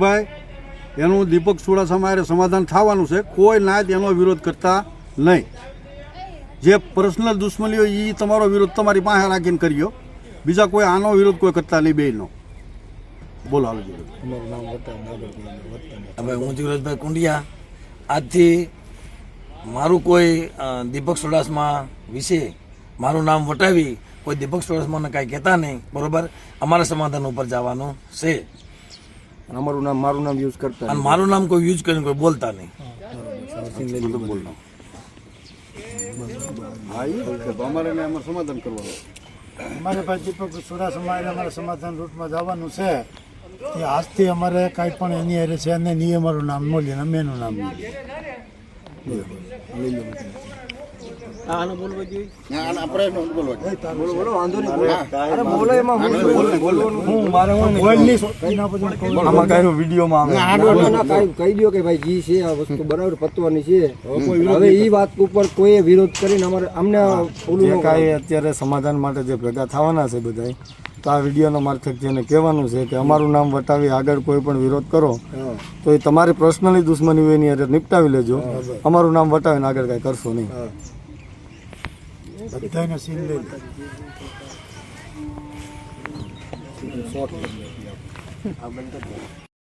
ભાઈ એનું દીપક ચુડાસમા સમાધાન થવાનું છે. કોઈ નાયત એનો વિરોધ કરતા નહીં. જે પર્સનલ દુશ્મનીઓ એ તમારો વિરોધ તમારી પાસે રાખીને કર્યો. બીજા કોઈ આનો વિરોધ કોઈ કરતા નહીં બેનો બોલો હાલો હવે હું જીવરાજભાઈ કુંડિયા. આજથી મારું કોઈ દીપક સોડાસમા વિશે મારું નામ વટાવી કોઈ દીપક સોડાસમાને કાંઈ કહેતા નહીં બરોબર? અમારા સમાધાન ઉપર જવાનું છે. અમારું નામ મારું નામ યુઝ કરતા અને મારું નામ કોઈ યુઝ કરીને કોઈ બોલતા નહીં. હા એ અમારે એમાં સમાધાન કરવાનું અમારે ભાઈ દીપક ચુડાસમા એને અમારે સમાધાન રૂટમાં જવાનું છે. એ આજથી અમારે કાંઈ પણ એની હારે છે ને નહીં અમારું નામ ને અમે એનું નામ બોલીએ હું. મારે હું બોલની એના પછી કહું. આમાં કઈ વિડીયોમાં આવે. કહી દો કે ભાઈ જી છે આ વસ્તુ બરાબર પતવાની છે. હવે એ વાત ઉપર કોઈએ વિરોધ કરીને અમારે અમને ઓલું કાંઈ અત્યારે સમાધાન માટે જે ભેગા થવાના છે બધાય તો આ વિડીયોના મારફત જેને કહેવાનું છે કે અમારું નામ વટાવી આગળ કોઈ પણ વિરોધ કરો તો એ તમારી પર્સનલી દુશ્મની હોય એની નિપટાવી લેજો. અમારું નામ વટાવીને આગળ કાંઈ કરશો નહીં. بدينا سين ليلة